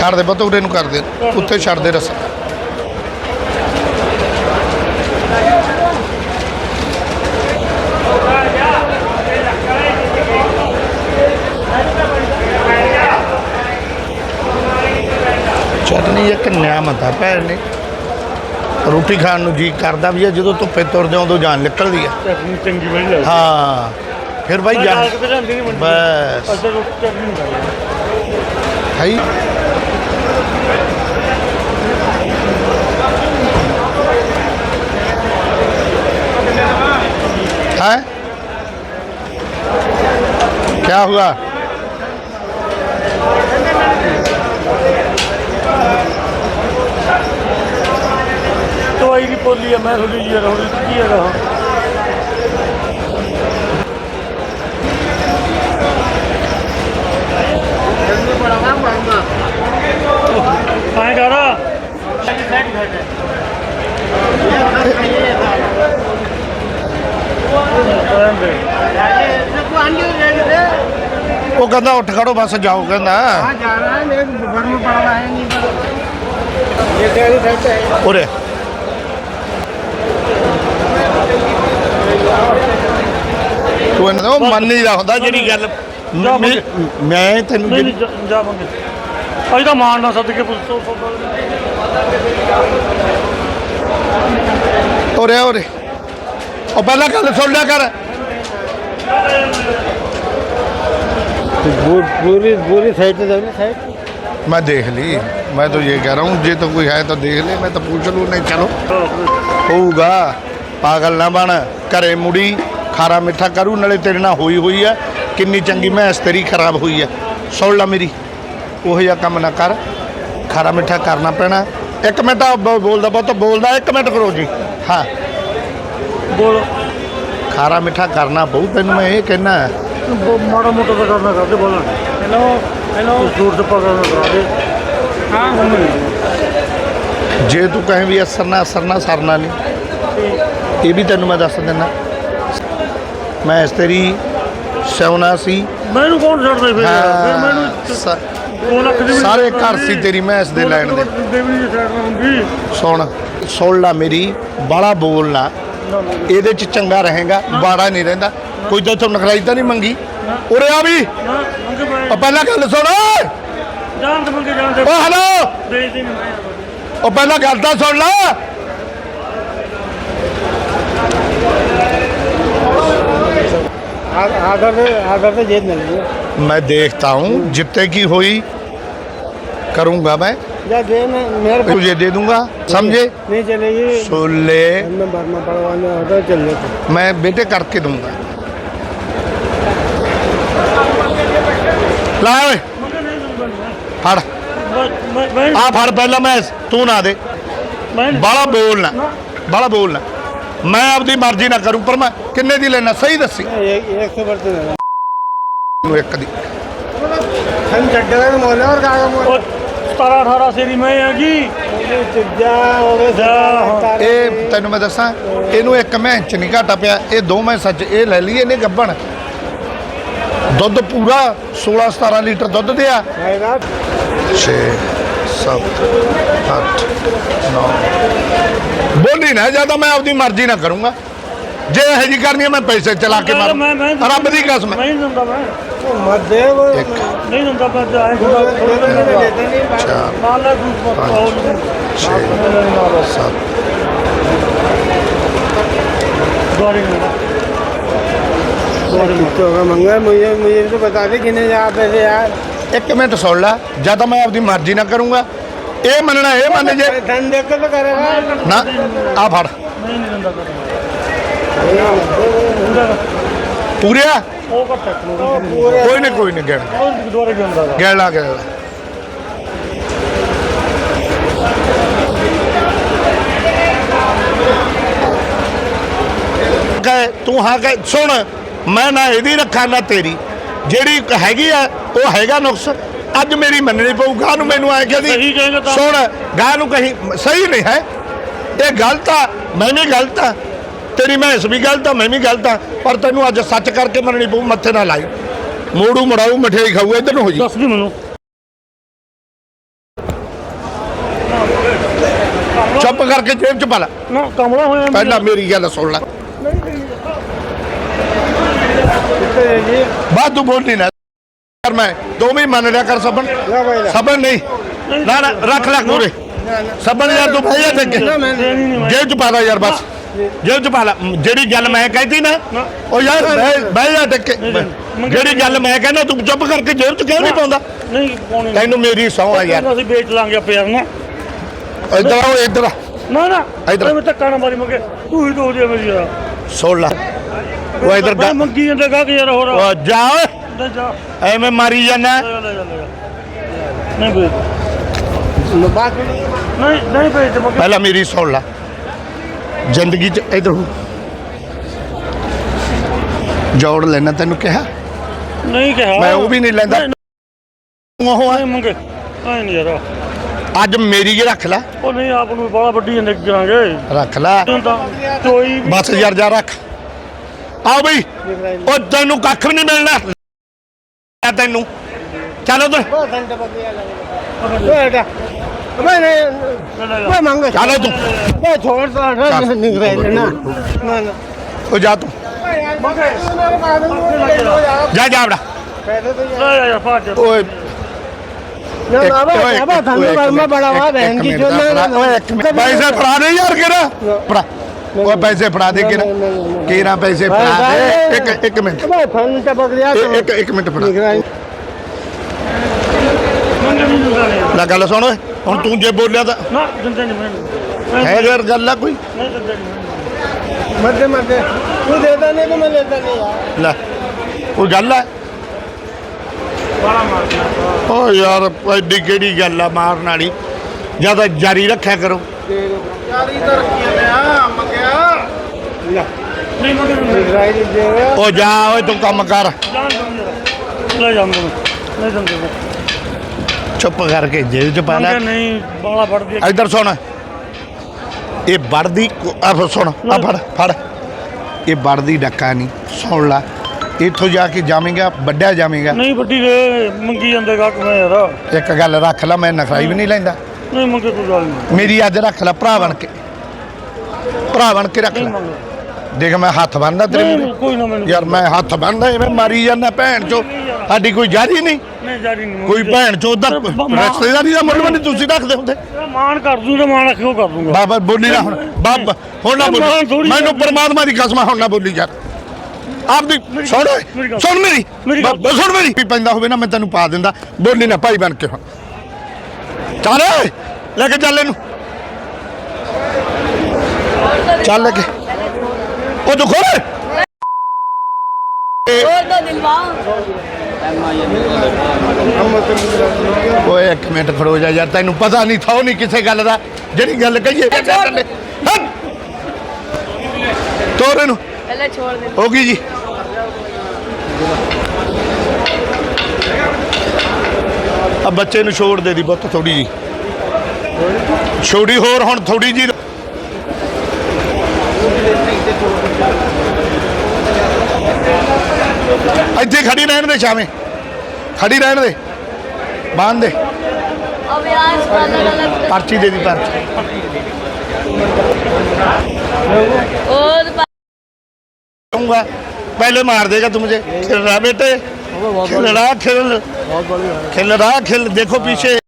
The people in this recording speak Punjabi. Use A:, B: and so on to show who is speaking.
A: ਛੱਡ ਦੇ ਪੁੱਤ ਉਰੇ ਨੂੰ ਕਰ ਦੇ ਉੱਥੇ ਛੱਡ ਦੇ ਰਸਾ। ਚਟਨੀ ਇੱਕ ਨਿਆਮਤ ਆ ਭੈਣ ਨੇ। ਰੋਟੀ ਖਾਣ ਨੂੰ ਜੀ ਕਰਦਾ ਵੀ ਆ ਜਦੋਂ ਧੁੱਪੇ ਤੁਰਦੇ ਉਦੋਂ ਜਾਨ ਨਿਕਲਦੀ ਆ।
B: ਚਟਨੀ ਚੰਗੀ ਬਣੀ ਲੱਗਦੀ
A: ਹਾਂ ਫਿਰ ਬਾਈ ਜਾਨ
B: ਜਾਂਦੀ
A: ਬਸ।
B: ਅੱਛਾ ਰੋਟੀ ਚਟਨੀ
A: ਹੈ है क्या हुआ
B: ਦਵਾਈ ਦੀ ਪੋਲੀ ਆ ਮੈਂ ਥੋੜੀ ਜਿਹੀ ਰੋੜੀ ਕੀ ਹੈਗਾ ਆਏ ਕਰ।
A: ਉਹ ਕਹਿੰਦਾ ਉੱਠ ਖੜੋ ਬਸ ਜਾਓ ਕਹਿੰਦਾ। ਉਰੇ। ਤੂੰ ਇਹਨਾਂ ਦਾ ਉਹ ਮੰਨ ਨਹੀਂ ਹੁੰਦਾ ਜਿਹੜੀ ਗੱਲ। ਮੈਂ- ਤੈਨੂੰ
B: ਜਾਵਾਂਗੇ ਅਜੇ ਤਾਂ ਮਾਣ ਨਾ ਸੱਦ ਕੇ ਪੁੱਛੋ
A: ਉਰੇ ਆ, ਉਰੇ ਉਹ ਪਹਿਲਾਂ ਗੱਲ ਸੁਣ ਲਿਆ ਕਰ
C: पूरी पूरी साइड से जाओ ना साइड
A: मैं देख ली मैं तो ये कह रहा हूँ जे तो कोई है तो देख ले मैं तो पूछ लूँ नहीं चलो ਹੋਊਗਾ ਪਾਗਲ ਨਾ ਬਣ ਘਰੇ ਮੁੜੀ ਖਾਰਾ ਮਿੱਠਾ ਕਰੂ ਨਾਲੇ ਤੇਰੇ ਨਾਲ ਹੋਈ ਹੋਈ ਆ ਕਿੰਨੀ ਚੰਗੀ ਮੈਸ ਤੇਰੀ ਖਰਾਬ ਹੋਈ ਆ ਸੁਣ ਲੈ ਮੇਰੀ ਉਹੋ ਜਿਹਾ ਕੰਮ ਨਾ ਕਰ ਖਾਰਾ ਮਿੱਠਾ ਕਰਨਾ ਪੈਣਾ। ਇੱਕ ਮਿੰਟ ਆ ਬੋਲਦਾ ਬਹੁਤ ਬੋਲਦਾ ਇੱਕ ਮਿੰਟ ਕਰੋ ਜੀ। ਹਾਂ।
B: ਬੋਲ।
A: ਖਾਰਾ ਮਿੱਠਾ ਕਰਨਾ ਬਹੁ ਤੈਨੂੰ ਮੈਂ ਇਹ ਕਹਿਣਾ
B: ਮਾੜਾ ਮੋਟਾ ਤਾਂ ਕਰਨਾ ਕਰਦੇ ਬੋਲਣ ਹੈਲੋ ਹੈਲੋ ਜ਼ੋਰ ਤੇ ਪਕੜਨਾ ਕਰਦੇ ਹਾਂ।
A: ਹੁਣ ਜੇ ਤੂੰ ਕਹੇ ਵੀ ਅਸਰਨਾ ਅਸਰਨਾ ਸਰਨਾ ਨਹੀਂ ਇਹ ਵੀ ਤੈਨੂੰ ਮੈਂ ਦੱਸ ਦਿੰਦਾ ਮੈਂ ਇਸ ਇਸਤਰੀ ਸਿਉਣਾ ਸੀ।
B: ਮੈਨੂੰ ਕੌਣ ਛੱਡਦੇ ਫਿਰ? ਫਿਰ ਮੈਨੂੰ
A: ਸਾਰੇ ਘਰ ਸੀ ਤੇਰੀ ਮੈਂਸ ਦੇ ਲੈਣ ਦੇ। ਸੁਣ ਸੁਣ ਮੇਰੀ ਬਾਲਾ ਬੋਲ ਇਹਦੇ ਚ ਚੰਗਾ ਰਹੇਗਾ ਬਾੜਾ ਨਹੀਂ ਰਹਿੰਦਾ। ਕੋਈ ਤਾਂ ਤੁਹਾਨੂੰ ਨਖਰਾਈ ਤਾਂ ਨਹੀਂ ਮੰਗੀ। ਉਰੇ ਆ ਵੀ। ਉਹ ਪਹਿਲਾਂ ਗੱਲ ਸੁਣ ਜਾਨ ਹਲੋ! ਬੇਇੱਜ਼ਤੀ ਪਹਿਲਾਂ ਗੱਲ ਤਾਂ ਸੁਣ ਲੈ।
C: ਆਦਰ ਆਦਰ ਤੇ ਜੇਦ ਨਹੀਂ
A: मैं देखता हूँ जितने की हुई करूंगा मैं
C: या दे मैं मेरे को
A: तुझे दे दूंगा समझे
C: नहीं चलेगी
A: सुन ले
C: हमें भरना पड़वाने होता चल लेते
A: मैं बेटे करके दूंगा ਲਾ ਓਏ
B: ਮੰਗੇ ਨਹੀਂ ਦੂੰਗਾ ਮੈਂ
A: ਫੜ
B: ਮੈਂ ਮੈਂ
A: ਆ ਫੜ ਪਹਿਲਾਂ ਮੈਂ ਤੂੰ ਨਾ ਦੇ
B: ਮੈਂ
A: ਬਾਲਾ ਬੋਲਣਾ ਬਾਲਾ ਬੋਲਣਾ ਮੈਂ ਆਪਦੀ ਮਰਜ਼ੀ ਨਾ ਕਰੂੰ ਪਰ ਮੈਂ ਕਿੰਨੇ ਦੀ ਲੈਣਾ ਸਹੀ ਦੱਸੀ
C: एक एक सौ बर्तन है
A: ਨੂੰ ਇੱਕ ਦੀ
C: हम चड्डे का मोल है और का मोल
B: 17 18 ਸੇਰੀ ਮੈਂ ਹੈਗੀ
C: जा हो गए
B: जा।
A: ਇਹ ਤੈਨੂੰ ਮੈਂ ਦੱਸਾਂ ਇਹਨੂੰ ਇੱਕ ਮੈਂਚ ਚ ਨਹੀਂ ਘਾਟਾ ਪਿਆ ਇਹ ਦੋ ਮੈਂ ਸੱਚ ਇਹ ਲੈ ਲਈ ਇਹਨੇ ਗੱਬਣ ਦੁੱਧ ਪੂਰਾ 16 17 ਲੀਟਰ ਦੁੱਧ ਦਿਆ
C: भाई रात
A: 6 7 8 9 ਬੋਲੀ ਨਾ ਜਿਆਦਾ ਮੈਂ ਆਪਦੀ ਮਰਜ਼ੀ ਨਾ ਕਰੂੰਗਾ ਜੇ ਇਹ ਜੀ ਕਰਨੀ ਹੈ ਮੈਂ ਪੈਸੇ ਚਲਾ ਕੇ ਮਾਰੂ
B: ਮੈਂ ਮੈਂ
A: ਰੱਬ ਦੀ ਕਸਮ
B: ਮੈਂ ਨਹੀਂ ਦਿੰਦਾ ਮੈਂ
C: मत दे वो
A: ਇੱਕ
B: ਨਹੀਂ ਦਿੰਦਾ ਮੈਂ ਜਾਏ ਖੁਦਾ
C: लेते नहीं
A: ਚਾਰ
B: ਨਾਲ ਲੈ ਤੂੰ ਪਾਉ
A: ਛੇ ਸੱਤ
B: ਦੁਆਰੇ ਨਾ
C: तो होगा मंगा मुझे मुझे तो बता दे कितने जा पैसे यार
A: ਇੱਕ ਮਿੰਟ ਸੁਣ ਲੈ ਜਾਂ ਤਾਂ ਮੈਂ ਆਪਦੀ ਮਰਜ਼ੀ ਨਾ ਕਰੂੰਗਾ ਇਹ ਮੰਨਣਾ ਇਹ ਮੰਨ ਜੇ
C: धन देख के तो करेगा
A: ਨਾ ਆ ਫੜ
B: ਨਹੀਂ ਨਹੀਂ ਦਿੰਦਾ ਉਹ ਘੱਟ
C: पूरे
A: ਕੋਈ ਨਹੀਂ ਕੋਈ ਨਹੀਂ ਗਿਣ
B: ਦੁਆਰੇ
A: ਗਿਣ ਲਾ ਗਿਣ ਲਾ ਕਹੇ ਤੂੰ ਹਾਂ ਕਹੇ ਸੁਣ ਮੈਂ ਨਾ ਇਹਦੀ ਰੱਖਾਂ ਨਾ ਤੇਰੀ। ਜਿਹੜੀ ਹੈਗੀ ਆ ਉਹ ਹੈਗਾ ਨੁਕਸ। ਅੱਜ ਮੇਰੀ ਮੰਨਣੀ ਪਊ ਗਾਹ ਨੂੰ ਮੈਨੂੰ ਆਏ
B: ਸਹੀ
A: ਕਹਦੀ
B: ਕਹੇਗਾ ਤਾਂ-
A: ਸੁਣ ਗਾਹ ਨੂੰ ਕਹੀਂ ਸਹੀ ਨਹੀਂ ਹੈ। ਇਹ ਗਲਤ ਆ ਮੈਂ ਵੀ ਗਲਤ ਆ। ਤੇਰੀ ਮੈਂ ਇਸ ਵੀ ਗਲਤ ਆ ਮੈਂ ਵੀ ਗਲਤ ਆ ਪਰ ਤੈਨੂੰ ਅੱਜ ਸੱਚ ਕਰਕੇ ਮੰਨਣੀ ਪਊ ਮੱਥੇ ਨਾਲ ਲਾਈ। ਮੋੜੂ ਮੜਾਉ ਮਠਿਆਈ ਖਾਊ ਇਧਰ ਨੂੰ ਹੋ ਜੀ।
B: ਦੱਸ ਦੀ ਮੈਨੂੰ।
A: ਚੁੱਪ ਕਰਕੇ ਜੇਬ ਚ ਪਾ ਲੈ।
B: ਨਾ ਕਮਲਾ ਹੋਇਆ
A: ਪਹਿਲਾਂ ਮੇਰੀ ਗੱਲ ਸੁਣ ਲੈ। ਬਾਅਦ ਤੂੰ ਬੋਲਣੀ ਨਾ। ਕਰ ਮੈਂ ਦੋਵੇਂ ਹੀ ਮੰਨ ਲਿਆ ਕਰ ਸਬਨ ਸਬਨ ਨਹੀਂ। ਨਾ ਨਾ ਰੱਖ ਲੈ ਕੋਰੇ ਸਬਨ ਯਾਰ ਤੂੰ ਭਾਈ
B: ਇੱਥੇ
A: ਜੇਬ ਚ ਪਾ ਲੈ ਯਾਰ ਬਸ। ਜੇਬ ਚ ਪਾ ਲੈ ਜਿਹੜੀ ਗੱਲ ਮੈਂ ਕਹਿਤੀ ਨਾ ਉਹ ਯਾਰ ਬਹਿ- ਬਹਿ ਜਾ ਟੱਕੇ ਜਿਹੜੀ ਗੱਲ ਮੈਂ ਕਹਿੰਦਾ ਤੂੰ ਚੁੱਪ ਕਰਕੇ ਜੇਬ ਚ ਕਿਉਂ ਨਹੀਂ ਪਾਉਂਦਾ?
B: ਨਹੀਂ ਪਾਉਣੀ
A: ਤੈਨੂੰ ਮੇਰੀ ਸੌਂ ਆ ਯਾਰ।
B: ਅਸੀਂ ਵੇਚ ਲਾਂਗੇ ਆਪੇ ਯਾਰ ਨਾ।
A: ਇੱਧਰ ਆਓ ਇੱਧਰ ਆ।
B: ਨਾ ਨਾ।
A: ਇੱਧਰ।
B: ਮੈਂ ਧੱਕਾ ਨਾ ਮਾਰੀ ਮਗੇ। ਤੂੰ ਹੀ ਦੋ ਦੇ ਮੇਰੀ ਯਾਰ।
A: ਸੁਣ ਲੈ। ਉਹ ਇੱਧਰ
B: ਮੈਂ
A: ਗਾ-
B: ਮੰਗੀ ਜਾਂਦਾ ਗਾ ਕਿ ਯਾਰ ਹੋਰ।
A: ਉਹ ਜਾ ਓਏ।
B: ਲੈ ਜਾ।
A: ਐਵੇਂ ਮਾਰੀ ਜਾਣਾ
B: ਲੈ ਜਾ, ਲੈ ਜਾ, ਲੈ ਜਾ। ਨਹੀਂ ਵੇਚ। ਨਹੀਂ। ਨਹੀਂ ਵੇਚ ਮਗੇ।
A: ਪਹਿਲਾਂ ਮੇਰੀ ਸੁਣ ਲੈ। ਜ਼ਿੰਦਗੀ 'ਚ ਇਧਰ ਜੋੜ ਲੈਣਾ ਤੈਨੂੰ ਕਿਹਾ?
B: ਨਹੀਂ ਕਿਹਾ।
A: ਮੈਂ ਉਹ ਵੀ ਨਹੀਂ ਲੈਂਦਾ। ਉਹ
B: ਐ ਮੰਗੇ। ਐ ਨਹੀਂ ਯਾਰ।
A: ਅੱਜ ਮੇਰੀ ਜੇ ਰੱਖ ਲੈ।
B: ਉਹ ਨਹੀਂ ਆਪ ਨੂੰ ਬੜਾ ਵੱਡੀ ਜੰਦੇ ਕਰਾਂਗੇ।
A: ਰੱਖ ਲੈ।
B: ਕੋਈ
A: ਬਸ ਯਾਰ ਜਾ ਰੱਖ। ਆ ਬਈ। ਉਹ ਤੈਨੂੰ ਕੱਖ ਵੀ ਨਹੀਂ ਮਿਲਣਾ। ਤੈਨੂੰ। ਚੱਲ ਉਧਰ।
C: ਉਹ ਡੰਡ ਬੱਗੇ ਆ ਲੱਗਦਾ मैं नहीं
B: ਲੈ ਲੈ ਜਾ।
C: मैं मांगे
A: ਚੱਲ ਤੂੰ
C: मैं छोड़ तो हटा नहीं रहे ना ना ना
A: ਉਹ ਜਾ ਤੂੰ ਜਾ ਜਾ ਬੜਾ
C: पहले तो
B: ਲੈ ਜਾ ਯਾਰ ਫਾਟ ਜਾ
A: ਓਏ
C: ना
A: ਇੱਕ-
C: बाबा
A: ਓਏ,
C: बाबा
A: ਇੱਕ-
C: धंधे
A: ਓਏ,
C: पर मैं
A: ਇੱਕ-
C: बड़ा हुआ
A: ਇੱਕ
C: बहन की
A: ਮਿੰਟ
C: जो
A: ਦਾ
C: मैं
A: ਫੜਾ, ਓਏ ਇੱਕ ਮਿੰਟ ਪੈਸੇ ਫੜਾ ਦੇ ਯਾਰ ਕਿਹੜਾ ਫੜਾ ਓਏ ਪੈਸੇ ਫੜਾ ਦੇ ਕਿਹੜਾ
C: ਨਹੀਂ, ਨਹੀਂ, ਨਹੀਂ।
A: ਕਿਹੜਾ ਪੈਸੇ ਫੜਾ ਦੇ ਇੱਕ ਇੱਕ ਮਿੰਟ
C: मैं घंटे बकरिया
A: ਇਹ- ਇੱਕ ਇੱਕ ਮਿੰਟ ਫੜਾ
C: निगरानी
B: ਮੰਗੇ ਨਹੀਂ ਦਿੰਦੇ
A: ਲੈ ਗੱਲ ਸੁਣ ਓਏ ਹੁਣ ਤੂੰ ਜੇ ਬੋਲਿਆ ਤਾਂ
B: ਨਾ ਦਿੰਦੇ ਨਹੀਂ ਮੈਂ
A: ਹੈ ਯਾਰ ਗੱਲ ਆ ਕੋਈ?
B: ਨਹੀਂ ਦਿੰਦੇ ਨਹੀਂ
C: ਮੱਦੇ ਮੱਦੇ ਤੂੰ ਦੇਦਾ ਨਹੀਂ ਤੇ ਮੈਂ ਲੈਦਾ ਨਹੀਂ ਯਾਰ?
A: ਲੈ ਕੋਈ ਗੱਲ ਆ?
B: ਬੜਾ ਮਾਰਦਾ
A: ਓ ਯਾਰ ਐਡੀ ਕਿਹੜੀ ਗੱਲ ਆ ਮਾਰਨ ਵਾਲੀ? ਜ਼ਿਆਦਾ ਜਾਰੀ ਰੱਖਿਆ ਕਰੋ।
B: ਜਾਰੀ ਤਾਂ ਰੱਖੀ
C: ਆ ਮੰਗਿਆ
A: ਲੈ। ਉਹ ਜਾ ਓਏ ਤੂੰ ਕੰਮ ਕਰ।
B: ਲੈ ਜਾਂਦੇ ਲੈ ਜਾਂਦੇ
A: ਚੁੱਪ ਕਰਕੇ ਜੇਲ੍ਹ ਚ ਪਾ ਲੈ।
B: ਨਹੀਂ ਬਾਲਾ ਫੜਦੀ
A: ਇੱਧਰ ਸੁਣ। ਇਹ ਵੜਦੀ ਕੋ- ਆ ਸੁਣ ਆ ਫੜ ਫੜ। ਇਹ ਵੜਦੀ ਡੱਕਾ ਨਹੀਂ ਸੁਣ ਲੈ। ਇੱਥੋਂ ਜਾ ਕੇ ਜਾਵੇਂਗਾ ਵੱਡਿਆ ਜਾਵੇਂਗਾ।
B: ਨਹੀਂ ਵੱਡੀ ਦੇ ਮੰਗੀ ਜਾਂਦੇ ਗਾ ਕਿ ਮੈਂ ਯਾਰ।
A: ਇੱਕ ਗੱਲ ਰੱਖ ਲੈ ਮੈਂ ਨਖਰਾਈ ਵੀ ਨਹੀਂ ਲੈਂਦਾ।
B: ਨਹੀਂ ਮੰਗੇ ਕੋਈ ਗੱਲ ਨਹੀਂ।
A: ਮੇਰੀ ਅੱਜ ਰੱਖ ਲੈ ਭਰਾ ਬਣ ਕੇ। ਭਰਾ ਬਣ ਕੇ ਰੱਖ
B: ਨਹੀਂ
A: ਲੈ।
B: ਮੰਗੇ
A: ਦੇਖ ਮੈਂ ਹੱਥ ਬੰਨਦਾ ਤੇਰੇ
B: ਨਹੀਂ
A: ਮੂਹਰੇ।
B: ਕੋਈ ਨਾ ਮੈਨੂੰ
A: ਯਾਰ ਮੈਂ ਹੱਥ ਬੰਨਦਾ ਐਵੇਂ ਮਾਰੀ ਜਾਂਦਾ ਭੈਣ ਚੋ। ਸਾਡੀ ਕੋਈ ਜਾਰੀ ਨਹੀਂ। ਕੋਈ ਭੈਣ
B: ਚੋਦ ਦਾ
A: ਰਿਸ਼ਤੇਦਾਰੀ ਦਾ ਮੁੱਲ ਵੀ ਤੁਸੀਂ ਰੱਖਦੇ ਹੁੰਦੇ।
B: ਮਾਨ ਕਰ ਦੂੰ ਤੇ ਮਾਨ ਰੱਖਿਓ ਕਰ ਦੂੰਗਾ।
A: ਬਾਬਾ ਬੋਲੀ ਨਾ ਹੁਣ। ਬਾਬਾ ਹੁਣ ਨਾ ਬੋਲੀ। ਮੈਨੂੰ ਪਰਮਾਤਮਾ ਦੀ ਕਸਮ ਹੁਣ ਨਾ ਬੋਲੀ ਯਾਰ। ਆਪਦੀ ਸੁਣ ਸੁਣ ਮੇਰੀ। ਸੁਣ। ਮੇਰੀ। ਵੀ ਪੈਂਦਾ ਹੋਵੇ ਨਾ ਮੈਂ ਤੈਨੂੰ ਪਾ ਦਿੰਦਾ। ਬੋਲੀ ਨਾ ਭਾਈ ਬਣ ਕੇ ਚੱਲ ਲੈ ਕੇ ਚੱਲ ਇਹਨੂੰ। ਚੱਲ ਲੈ ਕੇ। ਉਹ ਤੂੰ
D: ਨਾ ਦਿਲਵਾ
A: ਓਏ ਇੱਕ ਮਿੰਟ ਖੜੋ ਜਾ ਯਾਰ ਤੈਨੂੰ ਪਤਾ ਨਹੀਂ ਥਾਉ ਨਹੀਂ ਕਿਸੇ ਗੱਲ ਦਾ ਜਿਹੜੀ ਗੱਲ ਕਹੀਏ। ਤੋਰੇ ਨੂੰ
D: ਪਹਿਲੇ ਛੋੜ ਦੇ।
A: ਹੋ ਗਈ ਜੀ। ਆ ਬੱਚੇ ਨੂੰ ਛੋੜ ਦੇ ਦੀ ਬੁੱਤ ਥੋੜੀ ਜੀ ਛੋੜੀ ਹੋਰ ਹੁਣ ਥੋੜੀ ਜੀ ਇੱਥੇ ਖੜੀ ਰਹਿਣ ਦੇ ਸ਼ਾਮੇ ਖੜੀ ਰਹਿਣ ਦੇ ਬੰਨ ਦੇ
D: अब यहाँ से अलग अलग
A: ਪਰਚੀ ਦੇ ਦੀ ਪਰਚੀ
D: और बा-
A: दूंगा पहले मार देगा तू मुझे खेल रहा बेटे खेल रहा खेल खेल रहा खेल देखो पीछे